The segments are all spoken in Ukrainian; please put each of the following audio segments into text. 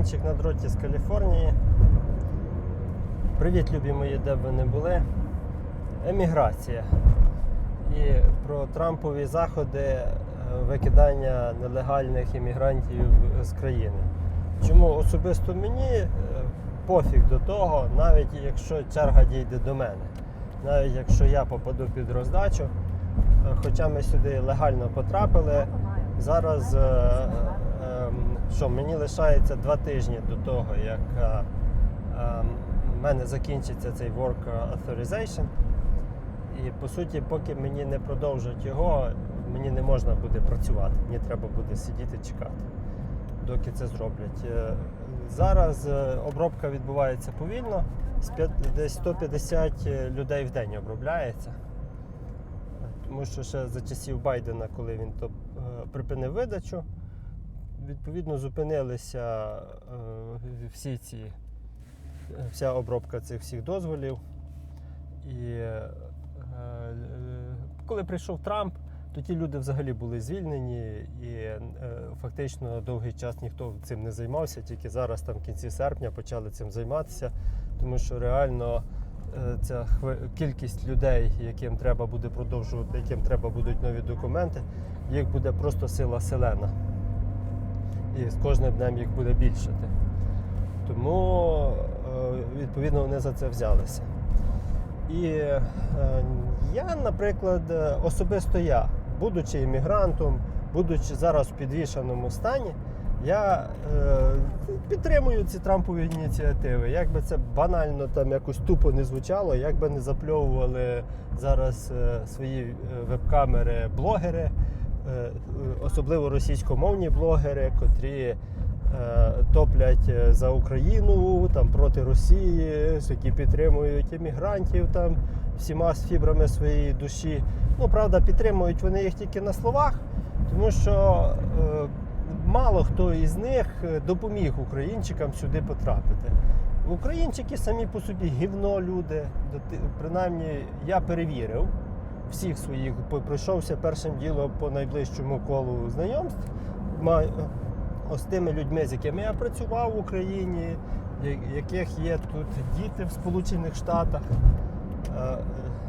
Українчик на дроті з Каліфорнії. Привіт, любі мої, де б ви не були. Еміграція. І про Трампові заходи е, викидання нелегальних іммігрантів з країни. Чому особисто мені е, пофіг до того, навіть якщо черга дійде до мене. Навіть якщо я попаду під роздачу, е, хоча ми сюди легально потрапили, Зараз що мені лишається два тижні до того, як е, ем, в мене закінчиться цей Work Authorization. І по суті, поки мені не продовжать його, мені не можна буде працювати. Мені треба буде сидіти чекати, доки це зроблять. Е, Зараз е, обробка відбувається повільно, десь 150 людей в день обробляється. Тому що ще за часів Байдена, коли він то е, припинив видачу, відповідно зупинилися е, всі ці, е, вся обробка цих всіх дозволів. І е, коли прийшов Трамп, то ті люди взагалі були звільнені, і фактично довгий час ніхто цим не займався, тільки зараз, там в кінці серпня, почали цим займатися, тому що реально ця кількість людей, яким треба буде продовжувати, яким треба будуть нові документи, їх буде просто сила селена. І з кожним днем їх буде більшати. Тому е, відповідно вони за це взялися. І е, я, наприклад, особисто я, будучи іммігрантом, будучи зараз в підвішеному стані, я е, підтримую ці Трампові ініціативи. Як би це банально там якось тупо не звучало, як би не запльовували зараз свої веб-камери блогери, особливо російськомовні блогери, котрі е, топлять е, за Україну, там проти Росії, які підтримують іммігрантів там всіма фібрами своєї душі. Ну, правда, підтримують вони їх тільки на словах, тому що е, мало хто із них е, допоміг українчикам сюди потрапити. Українчики самі по собі гівно люди. Принаймні, я перевірив всіх своїх, пройшовся першим ділом по найближчому колу знайомств. Ось тими людьми, з якими я працював в Україні, яких є тут діти в Сполучених Штатах, е,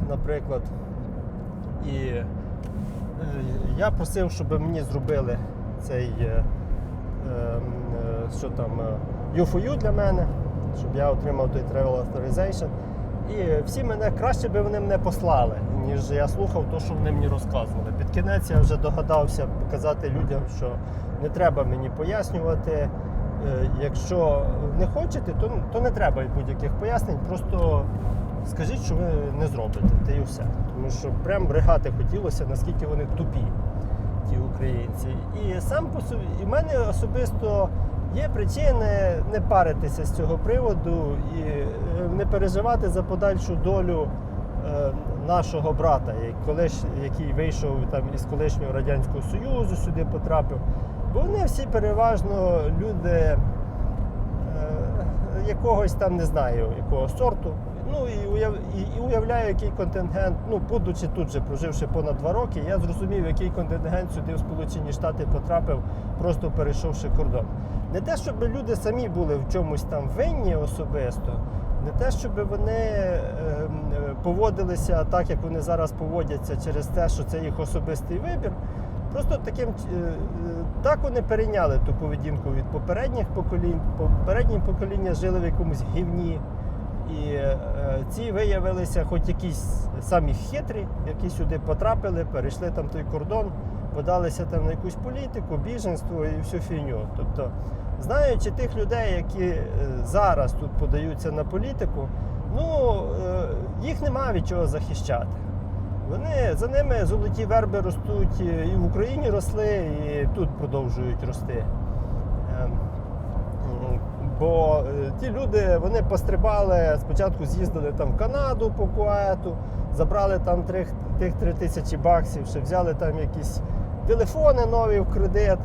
наприклад. І е, я просив, щоб мені зробили цей е, е, е, що там, U4U для мене, щоб я отримав той Travel Authorization. І всі мене краще би вони мене послали, ніж я слухав те, що вони мені розказували. Під кінець я вже догадався показати людям, що не треба мені пояснювати. Е, Якщо не хочете, то, то не треба будь-яких пояснень. Просто скажіть, що ви не зробите, та і все. Тому що прям бригати хотілося, наскільки вони тупі, ті українці. І сам по собі, і мене особисто є причини не паритися з цього приводу і е, не переживати за подальшу долю е, нашого брата, який вийшов там із колишнього Радянського Союзу, сюди потрапив. Бо вони всі переважно люди е, якогось там не знаю, якого сорту. Ну і, уяв, і, уявляю, який контингент, ну, будучи тут же, проживши понад два роки, я зрозумів, який контингент сюди в Сполучені Штати потрапив, просто перейшовши кордон. Не те, щоб люди самі були в чомусь там винні особисто, не те, щоб вони е, поводилися так, як вони зараз поводяться через те, що це їх особистий вибір. Просто таким е, е, так вони перейняли ту поведінку від попередніх поколінь. Попередні покоління жили в якомусь гівні. І е, ці виявилися хоч якісь самі хитрі, які сюди потрапили, перейшли там той кордон, подалися там на якусь політику, біженство і всю фігню. Тобто, знаючи тих людей, які е, зараз тут подаються на політику, ну е, їх нема від чого захищати. Вони за ними золоті верби ростуть і в Україні росли, і тут продовжують рости. Бо е, ті люди вони пострибали, спочатку з'їздили там в Канаду по Куету, забрали там трих- тих 3 тисячі баксів, ще взяли там якісь телефони нові в кредит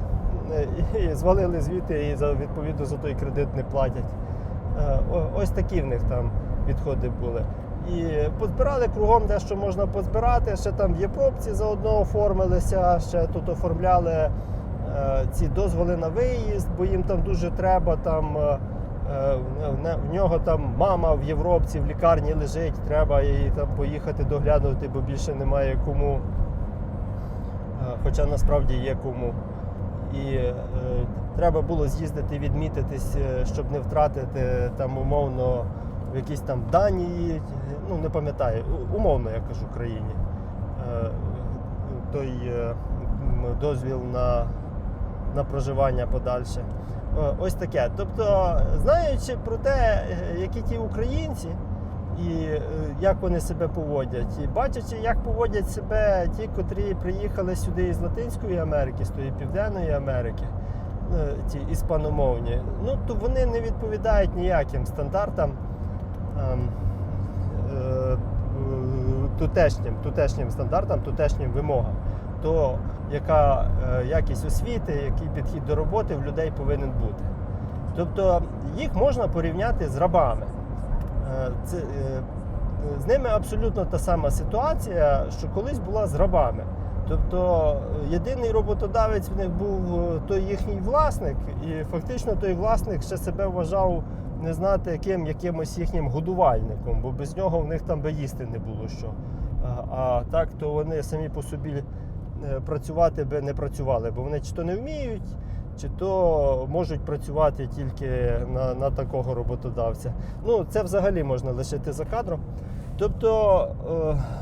е, і звалили звідти і за, відповідно за той кредит не платять. Е, Ось такі в них там відходи були. І позбирали кругом де що можна позбирати. Ще там в Єпропці заодно оформилися, ще тут оформляли ці дозволи на виїзд, бо їм там дуже треба. Там, е, е, в нього там мама в Європці в лікарні лежить, треба її там поїхати доглянути, бо більше немає кому. Е, Хоча насправді є кому. І е, треба було з'їздити відмітитись, е, щоб не втратити там умовно в якісь там Данії, ну не пам'ятаю, умовно я кажу країні. Е, той е, дозвіл на, на проживання подальше. Ось таке. Тобто, знаючи про те, е, які ті українці і е, як вони себе поводять, і бачачи, як поводять себе ті, котрі приїхали сюди із Латинської Америки, з тої Південної Америки, е, ті іспаномовні, ну то вони не відповідають ніяким стандартам. ем, тутешнім, тутешнім стандартам, тутешнім вимогам. То яка е, якість освіти, який підхід до роботи в людей повинен бути. Тобто їх можна порівняти з рабами. Е, Це, е, з ними абсолютно та сама ситуація, що колись була з рабами. Тобто єдиний роботодавець в них був той їхній власник, і фактично той власник ще себе вважав не знати яким якимось їхнім годувальником, бо без нього в них там би їсти не було що. А, так то вони самі по собі працювати би не працювали, бо вони чи то не вміють, чи то можуть працювати тільки на, на такого роботодавця. Ну, це взагалі можна лишити за кадром. Тобто,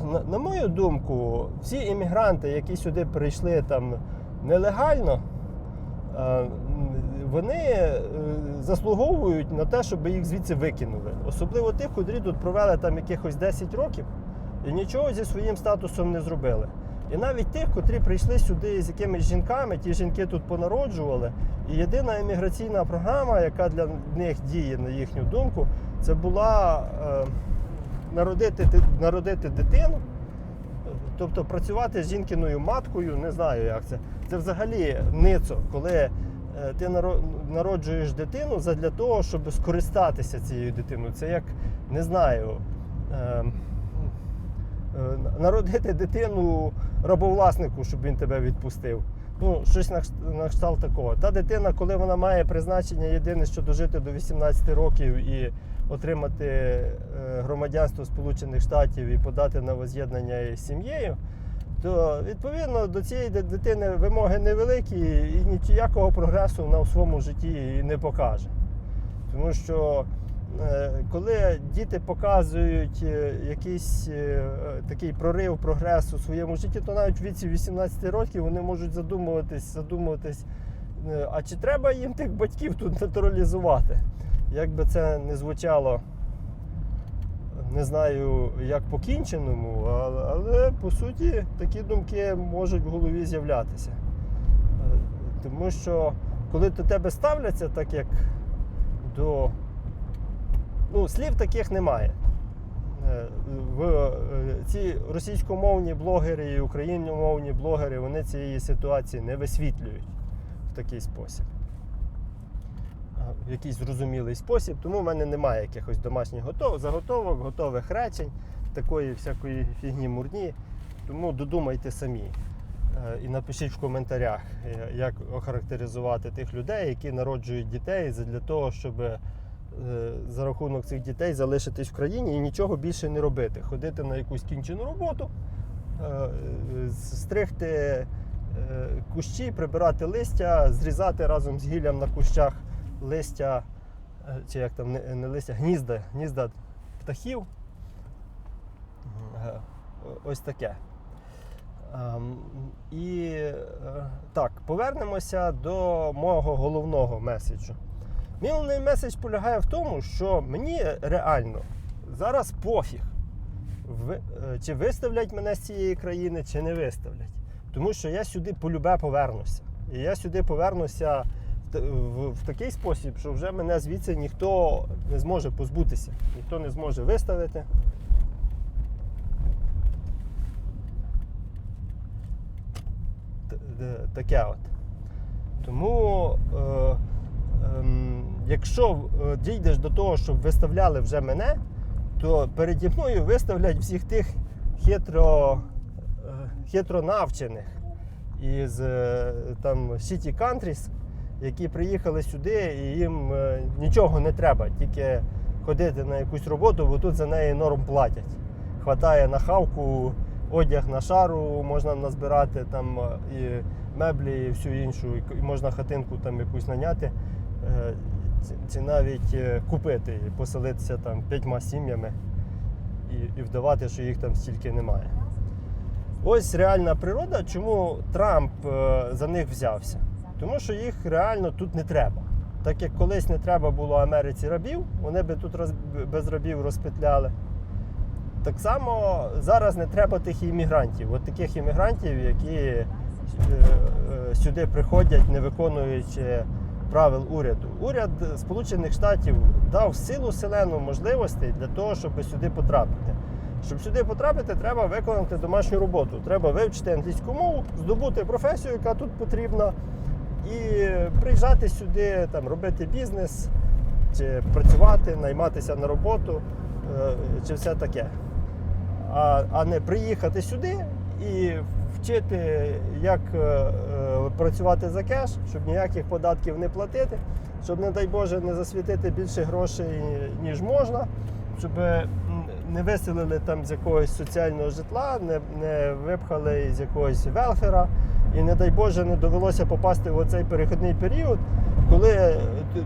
е, на, мою думку, всі іммігранти, які сюди прийшли там нелегально, е, вони е, заслуговують на те, щоб їх звідси викинули. Особливо тих, котрі тут провели там якихось 10 років і нічого зі своїм статусом не зробили. І навіть тих, котрі прийшли сюди з якимись жінками, ті жінки тут понароджували. І єдина імміграційна програма, яка для них діє, на їхню думку, це була е, народити, народити дитину, тобто працювати з жінкиною маткою, не знаю, як це. Це взагалі ницо, коли е, ти наро- народжуєш дитину задля того, щоб скористатися цією дитиною. Це як не знаю. Е, народити дитину рабовласнику, щоб він тебе відпустив. Ну, щось на кшталт такого. Та дитина, коли вона має призначення єдине, що дожити до 18 років і отримати е, громадянство Сполучених Штатів і подати на воз'єднання із сім'єю, то відповідно до цієї дитини вимоги невеликі і ніякого прогресу вона в своєму житті не покаже. Тому що е, коли діти показують е, якийсь е, такий прорив, прогрес у своєму житті, то навіть в віці 18 років вони можуть задумуватись, задумуватись, е, а чи треба їм тих батьків тут натуралізувати? Як би це не звучало, не знаю, як по-кінченому, але, по суті такі думки можуть в голові з'являтися. Е, Тому що коли до тебе ставляться так, як до. Ну, слів таких немає. Е, В, е, ці російськомовні блогери і україномовні блогери вони цієї ситуації не висвітлюють в такий спосіб. В якийсь зрозумілий спосіб. Тому в мене немає якихось домашніх готов, заготовок, готових речень, такої всякої фігні мурні. Тому додумайте самі. Е, І напишіть в коментарях, як охарактеризувати тих людей, які народжують дітей для того, щоб за рахунок цих дітей залишитись в країні і нічого більше не робити. Ходити на якусь кінчену роботу, е, е, стригти е, кущі, прибирати листя, зрізати разом з гіллям на кущах листя, е, чи як там не, листя, гнізда, гнізда птахів. Е, Ось таке. Ем, І е, так, повернемося до мого головного меседжу. Мій меседж полягає в тому, що мені реально зараз пофіг, е, чи виставлять мене з цієї країни, чи не виставлять. Тому що я сюди полюбе повернуся. І я сюди повернуся в, в, в такий спосіб, що вже мене звідси ніхто не зможе позбутися, ніхто не зможе виставити. Таке от. Тому, е, ем, якщо е, дійдеш до того, щоб виставляли вже мене, то переді мною виставлять всіх тих хитро, е, хитро навчених із е, там City Countries, які приїхали сюди, і їм нічого не треба, тільки ходити на якусь роботу, бо тут за неї норм платять. Хватає на хавку, одяг на шару, можна назбирати там і меблі, і всю іншу, і можна хатинку там якусь наняти. Ці навіть е, купити і поселитися там п'ятьма сім'ями і, і вдавати, що їх там стільки немає. Ось реальна природа, чому Трамп е, за них взявся. Тому що їх реально тут не треба. Так як колись не треба було Америці рабів, вони би тут роз, без рабів розпетляли. Так само зараз не треба тих іммігрантів, от таких іммігрантів, які е, сюди приходять, не виконуючи правил уряду. Уряд Сполучених Штатів дав силу селену можливостей для того, щоб сюди потрапити. Щоб сюди потрапити, треба виконати домашню роботу. Треба вивчити англійську мову, здобути професію, яка тут потрібна, і приїжджати сюди, там, робити бізнес, чи працювати, найматися на роботу, е, чи все таке. А, а не приїхати сюди і вчити, як е, е, працювати за кеш, щоб ніяких податків не платити, щоб, не дай Боже, не засвітити більше грошей, ніж можна, щоб не виселили там з якогось соціального житла, не, не випхали з якогось велфера. І не дай Боже, не довелося попасти в оцей перехідний період, коли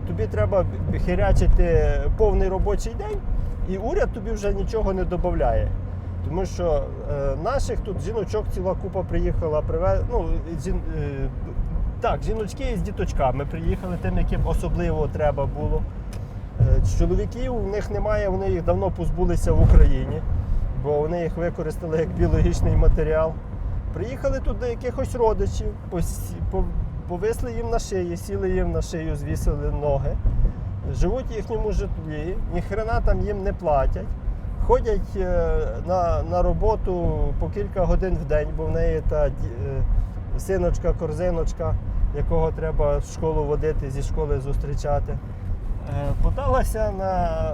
тобі треба хірячити повний робочий день, і уряд тобі вже нічого не додає. Тому що е, наших тут жіночок ціла купа приїхала, приве... ну, жін... е, так, жіночки з діточками приїхали, тим, яким особливо треба було. Е, чоловіків у них немає, вони їх давно позбулися в Україні, бо вони їх використали як біологічний матеріал. Приїхали тут до якихось родичів, посі- по- повисли їм на шиї, сіли їм на шию, звісили ноги, живуть в їхньому житлі, ніхрена там їм не платять. Ходять е, на, на роботу по кілька годин в день, бо в неї та е, синочка, корзиночка, якого треба в школу водити, зі школи зустрічати. Е, Подалася на,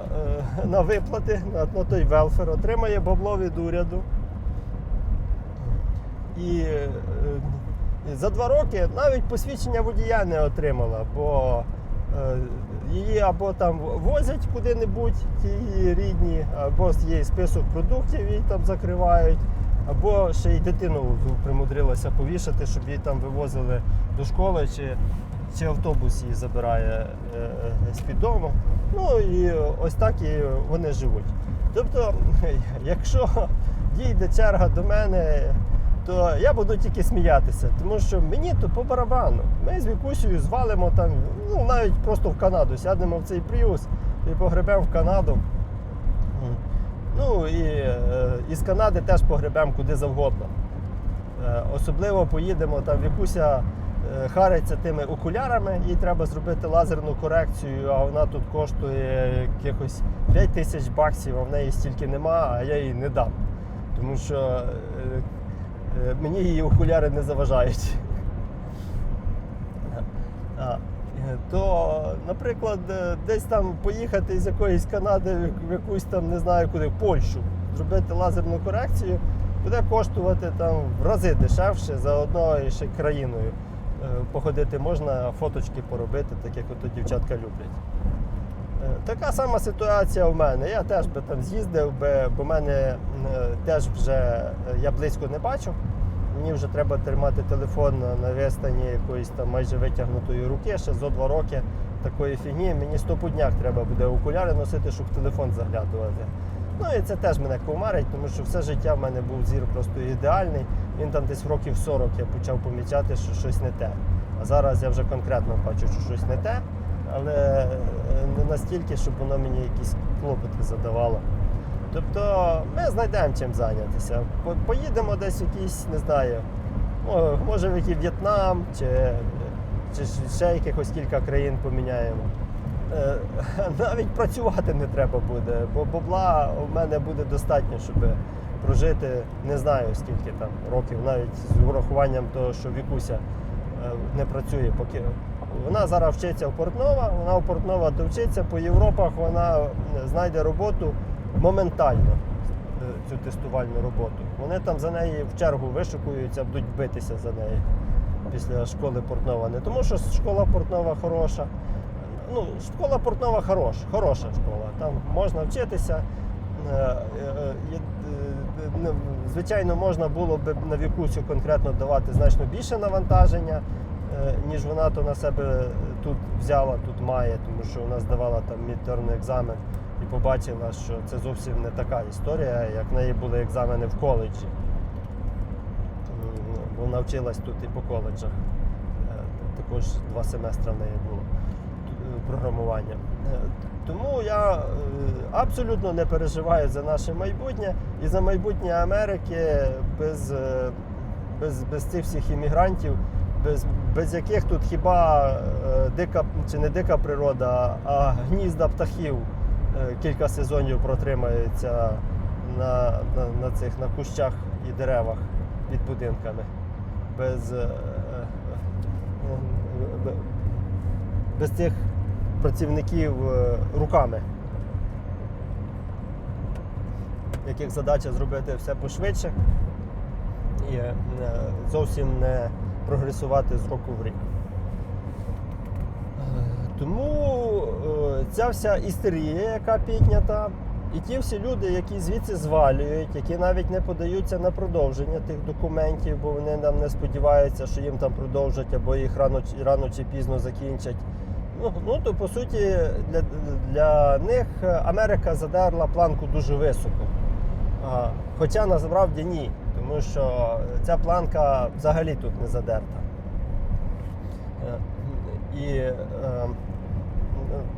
на виплати, на, на той велфер, отримає бабло від уряду. І за два роки навіть посвідчення водія не отримала, бо її або там возять куди-небудь, її рідні, або є список продуктів, її там закривають, або ще й дитину примудрилася повішати, щоб її там вивозили до школи, чи, чи автобус її забирає е, е, з-під дому. Ну і ось так і вони живуть. Тобто, якщо дійде черга до мене, то я буду тільки сміятися, тому що мені то по барабану. Ми з Вікусею звалимо там, ну навіть просто в Канаду, сядемо в цей пріус і погребемо в Канаду. Ну і е, із Канади теж погребемо куди завгодно. Е, особливо поїдемо там Вікуся е, хариться тими окулярами, їй треба зробити лазерну корекцію, а вона тут коштує якихось 5 тисяч баксів, а в неї стільки нема, а я їй не дам. Тому що мені її окуляри не заважають. Е, то, наприклад, е, десь там поїхати з якоїсь Канади в якусь там, не знаю куди, в Польщу, зробити лазерну корекцію, буде коштувати там в рази дешевше за одною ще країною. Е, Походити можна, фоточки поробити, так як ото дівчатка люблять. Така сама ситуація в мене. Я теж би там з'їздив, бо мене е, теж вже е, я близько не бачу. Мені вже треба тримати телефон на- відстані якоїсь там майже витягнутої руки, ще зо два роки такої фігні. Мені сто по днях треба буде окуляри носити, щоб телефон заглядувати. Ну і це теж мене ковмарить, тому що все життя в мене був зір просто ідеальний. Він там десь в років 40 я почав помічати, що щось не те. А зараз я вже конкретно бачу, що щось не те, але е, не настільки, щоб воно мені якісь клопоти задавало. Тобто ми знайдемо чим зайнятися. Поїдемо десь в якийсь, не знаю, може в який В'єтнам, чи, чи ще якихось кілька країн поміняємо. Е, Навіть працювати не треба буде, бо бабла у мене буде достатньо, щоб прожити не знаю скільки там років, навіть з урахуванням того, що Вікуся е, не працює поки. Вона зараз вчиться в Портнова, вона в Портнова довчиться, по Європах вона е, знайде роботу моментально е, цю тестувальну роботу. Вони там за неї в чергу вишукуються, будуть битися за неї. після школи Портнова. Не тому, що школа Портнова хороша. Ну, школа Портнова хороша, хороша школа. Там можна вчитися. Е, ну, Звичайно, можна було б на Вікусю конкретно давати значно більше навантаження, ніж вона то на себе тут взяла, тут має, тому що вона здавала там мідтерний екзамен і побачила, що це зовсім не така історія, як в неї були екзамени в коледжі. М, Вона вчилась тут і по коледжах. Е, Також два семестри в неї було е, програмування. Е, Тому я е, абсолютно не переживаю за наше майбутнє і за майбутнє Америки без, е, без, без цих всіх іммігрантів, без, без яких тут хіба е, дика чи не дика природа, а гнізда птахів е, кілька сезонів протримаються на, на, на цих на кущах і деревах під будинками. Без, е, без цих працівників руками, яких задача зробити все пошвидше і зовсім не прогресувати з року в рік. Е, Тому е, ця вся істерія, яка піднята, і ті всі люди, які звідси звалюють, які навіть не подаються на продовження тих документів, бо вони нам не сподіваються, що їм там продовжать або їх рано, рано чи пізно закінчать. Ну, ну то по суті для, для них Америка задерла планку дуже високо. А, хоча насправді ні, тому що ця планка взагалі тут не задерта. Е, І е,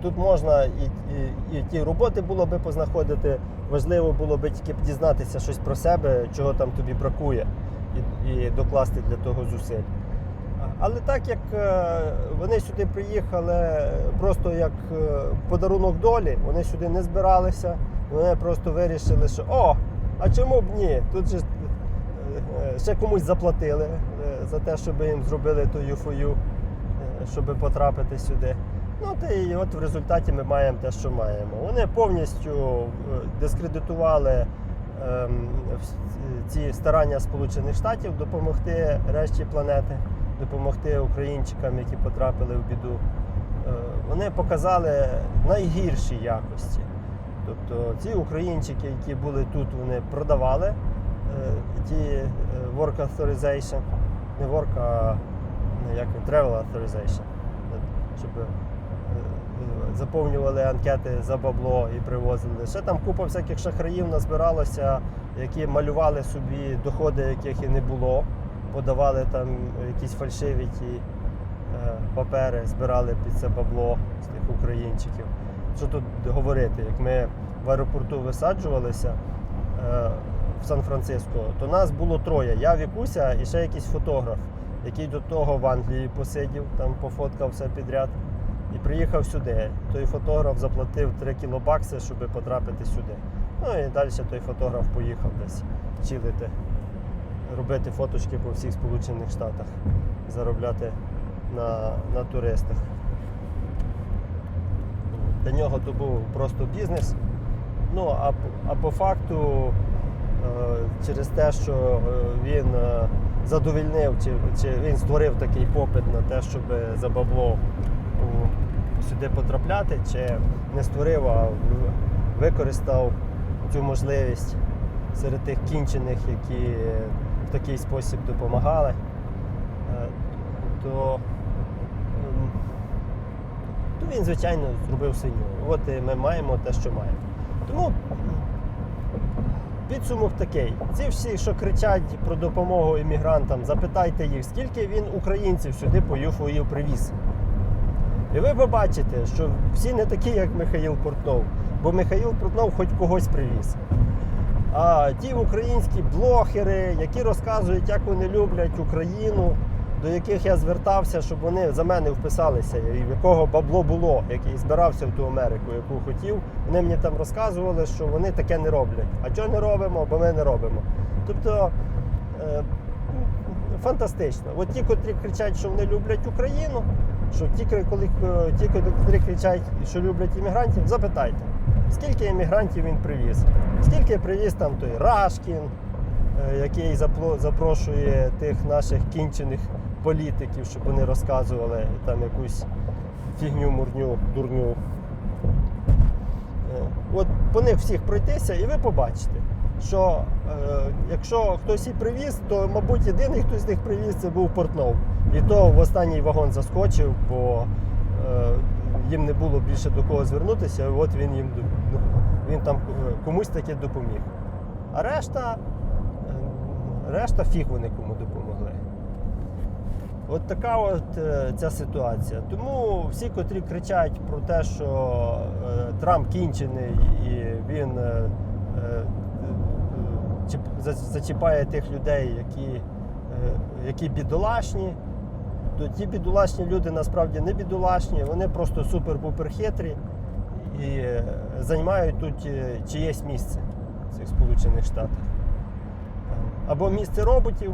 тут можна і, і, і ті роботи було би познаходити. Важливо було би тільки дізнатися щось про себе, чого там тобі бракує, і, і докласти для того зусиль. Але так як е, вони сюди приїхали просто як подарунок долі, вони сюди не збиралися, вони просто вирішили, що о, а чому б ні? Тут же ще комусь заплатили е, за те, щоб їм зробили ту юфою, щоб потрапити сюди. Ну та і от в результаті ми маємо те, що маємо. Вони повністю е, дискредитували ем, ці старання Сполучених Штатів допомогти решті планети, допомогти українчикам, які потрапили в біду. Е, Вони показали найгірші якості. Тобто ці українчики, які були тут, вони продавали е, е, work authorization, не work, а ну, як travel authorization, щоб е, заповнювали анкети за бабло і привозили. Ще там купа всяких шахраїв назбиралося, які малювали собі доходи, яких і не було, подавали там якісь фальшиві ті е, папери, збирали під це бабло з тих українчиків. Що тут говорити? Як ми в аеропорту висаджувалися е, в Сан-Франциско, то нас було троє. Я Вікуся і ще якийсь фотограф, який до того в Англії посидів, там пофоткав все підряд. І приїхав сюди. Той фотограф заплатив 3 кілобакси, щоб потрапити сюди. Ну і далі той фотограф поїхав десь чилити, робити фоточки по всіх Сполучених Штатах, заробляти на, на туристах. Для нього то був просто бізнес. Ну, а, а по факту, через те, що е, він е, задовільнив, чи, чи він створив такий попит на те, щоб за бабло сюди потрапляти, чи не створив, а використав цю можливість серед тих кінчених, які в такий спосіб допомагали, е, то ем, то він, звичайно, зробив свиню. От і ми маємо те, що маємо. Тому підсумок такий. Ці всі, що кричать про допомогу іммігрантам, запитайте їх, скільки він українців сюди по ЮФОїв привіз. І ви побачите, що всі не такі, як Михаїл Портнов. Бо Михаїл Портнов хоч когось привіз. А ті українські блогери, які розказують, як вони люблять Україну, до яких я звертався, щоб вони за мене вписалися, і в якого бабло було, який збирався в ту Америку, яку хотів. Вони мені там розказували, що вони таке не роблять. А чого не робимо? Бо ми не робимо. Тобто е, фантастично. От ті, котрі кричать, що вони люблять Україну, що ті, коли е, ті, котрі кричать, що люблять іммігрантів, запитайте, скільки іммігрантів він привіз, скільки привіз там той Рашкін, е, який запрошує тих наших кінчених політиків, щоб вони розказували там якусь фігню, мурню, дурню. Е, От по них всіх пройтися, і ви побачите, що е, якщо хтось і привіз, то, мабуть, єдиний, хто з них привіз, це був Портнов. І то в останній вагон заскочив, бо е, їм не було більше до кого звернутися, і от він їм він там е, комусь таки допоміг. А решта, е, решта фіг вони кому допомогли. От така от е, ця ситуація. Тому всі, котрі кричать про те, що е, Трамп кінчений і він е, чіп- за- зачіпає тих людей, які, які бідолашні, то ті бідолашні люди насправді не бідолашні, вони просто супер-пупер хитрі і займають тут чиєсь місце в цих Сполучених Штатах. Або місце роботів,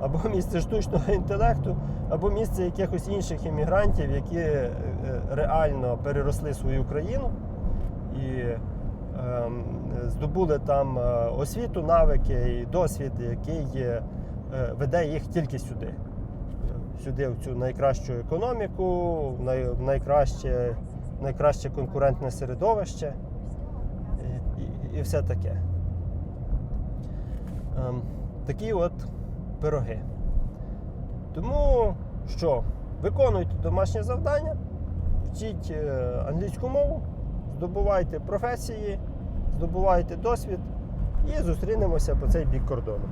або місце штучного інтелекту, або місце якихось інших іммігрантів, які е, реально переросли свою країну і ем, здобули там е, освіту, навики і досвід, який е, веде їх тільки сюди. Сюди, в цю найкращу економіку, най, найкраще, найкраще конкурентне середовище і, і, і все таке. Ем, такі от пироги. Тому що, виконуйте домашнє завдання, вчіть е, англійську мову, здобувайте професії, здобувайте досвід і зустрінемося по цей бік кордону.